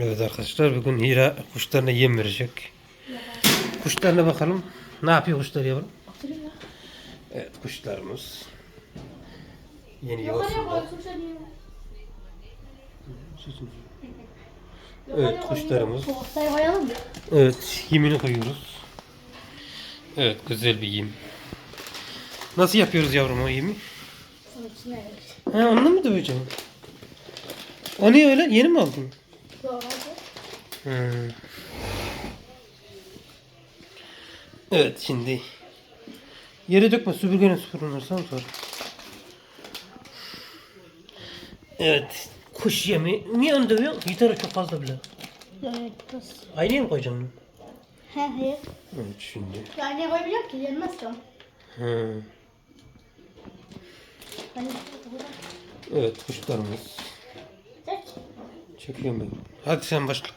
Evet arkadaşlar bugün Hira kuşlarına yem verecek. Kuşlarına bakalım. Ne yapıyor kuşlar yavrum? Evet kuşlarımız. Yeni kuşları. Evet kuşlarımız. Evet yemini koyuyoruz. Evet güzel bir yem. Nasıl yapıyoruz yavrum o yemi? Ha onunla mı döveceğim? O niye öyle? Yeni mi aldın? Hmm. Evet şimdi yere dökme süpürgenin süpürünürsen sonra. Evet kuş yemi. Niye onu dövüyorsun? Gitarı çok fazla bile. Evet. Kız. Aynıya mı koyacaksın? He he. Evet şimdi. Yani ne koyabiliyorum ki? Yenmez ki. Hani Evet kuşlarımız. Tek. Çekiyorum ben. Hadi sen başla.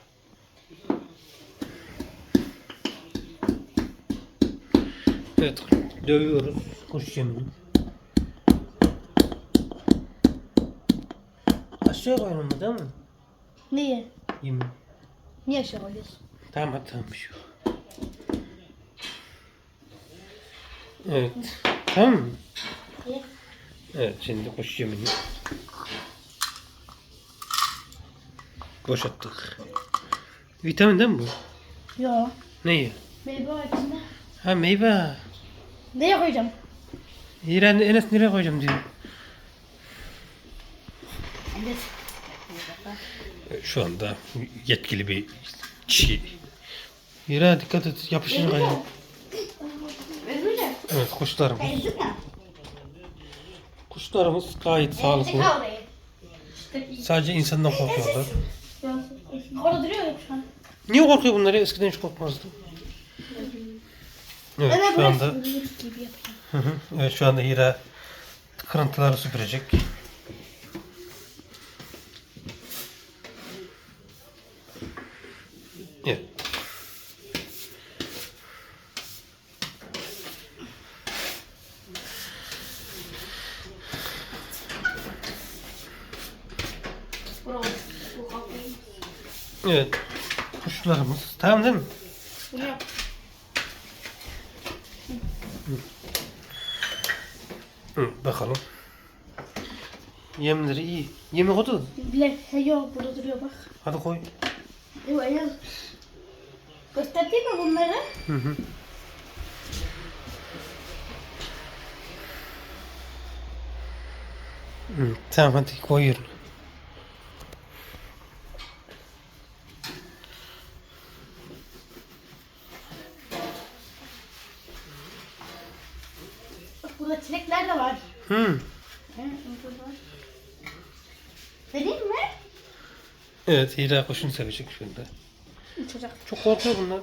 Evet dövüyoruz kuş yemini. Aşağı koyalım mı değil mi? Niye? Yemin. Niye aşağı koyuyorsun? Tamam bir şey yok. Evet. Tamam mı? Niye? Evet şimdi kuş yemini boşalttık. Vitamin değil mi bu? Yo. Neyi? Meyve içinde. Ha meyve. Neye koyacağım? İran Enes nereye koyacağım diyor. Evet. Şu anda yetkili bir kişi. İran dikkat et yapışır kayıyor. Özür Evet kuşlarımız. Kuşlarımız gayet sağlıklı. Sadece insandan korkuyorlar. Orada duruyor ya şu an. Niye korkuyor bunları? Eskiden hiç korkmazdı. Evet şu anda gibi evet şu anda Hira kırıntıları süpürecek. Evet. Evet. Kuşlarımız. Tamam değil mi? Bunu yap. Hı, bakalım. Yemleri iyi. Yemi koydu. Bilek. Yok burada duruyor bak. Hadi koy. Yok ayaz. Gösterdin mi bunları? Hı hı. Hı, tamam hadi koy burada çilekler de var. Hı. Vereyim mi? Evet Hira kuşunu sevecek şimdi. Uçacak. Çok korkuyor bunlar.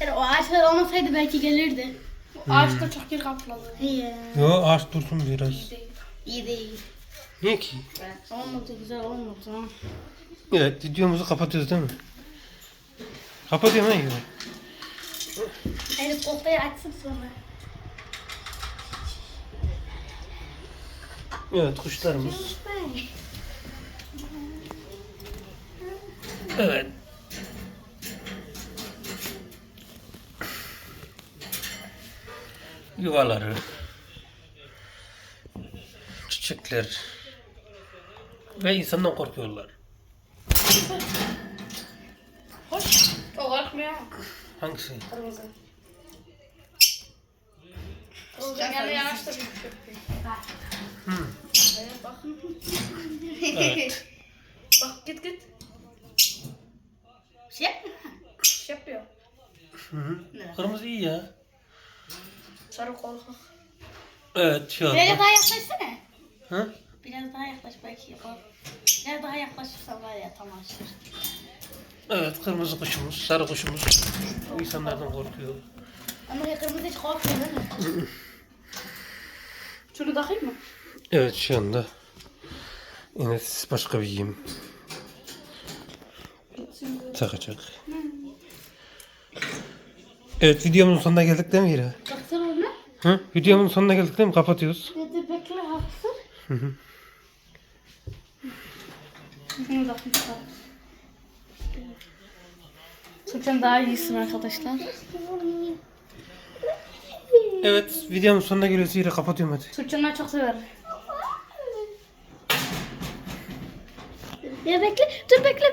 Yani o ağaçlar olmasaydı belki gelirdi. Bu ağaç da çok yer kapladı. İyi. Yo ağaç dursun biraz. İyi değil. Niye ki? Olmadı güzel olmadı. Evet videomuzu kapatıyoruz değil mi? Kapatıyorum ha Hira. Elif koktayı açsın sonra. Evet kuşlarımız. Evet. Yuvaları. Çiçekler. Ve insandan korkuyorlar. Hoş. O korkmuyor. Hangisi? Kırmızı. Kırmızı yani yanaştı bir köpek. Hmm. Evet bak. Evet. Bak git git. Şey. Şey yapıyor. Hı hı. Kırmızı iyi ya. Sarı korkak. Evet şu Biraz anda. daha yaklaşsana. Hı? Biraz daha yaklaş belki. O. Biraz daha yaklaşırsan var ya tamam şey. Evet kırmızı kuşumuz, sarı kuşumuz. Bu insanlardan korkuyor. Ama kırmızı hiç korkmuyor değil mi? Şunu takayım mı? Evet şu anda Enes başka bir yem takacak. Evet videomuzun sonuna geldik değil mi Hira? Baksana ona. Hı? Videomuzun sonuna geldik değil mi? Kapatıyoruz. Dedi bekle haksın. Hı hı. Bunu takayım. Tuğçe'm daha iyisin arkadaşlar. Evet videonun sonuna geliyoruz. Yine kapatıyorum hadi. Tuğçe'm ben çok severim. Ya bekle. Dur bekle.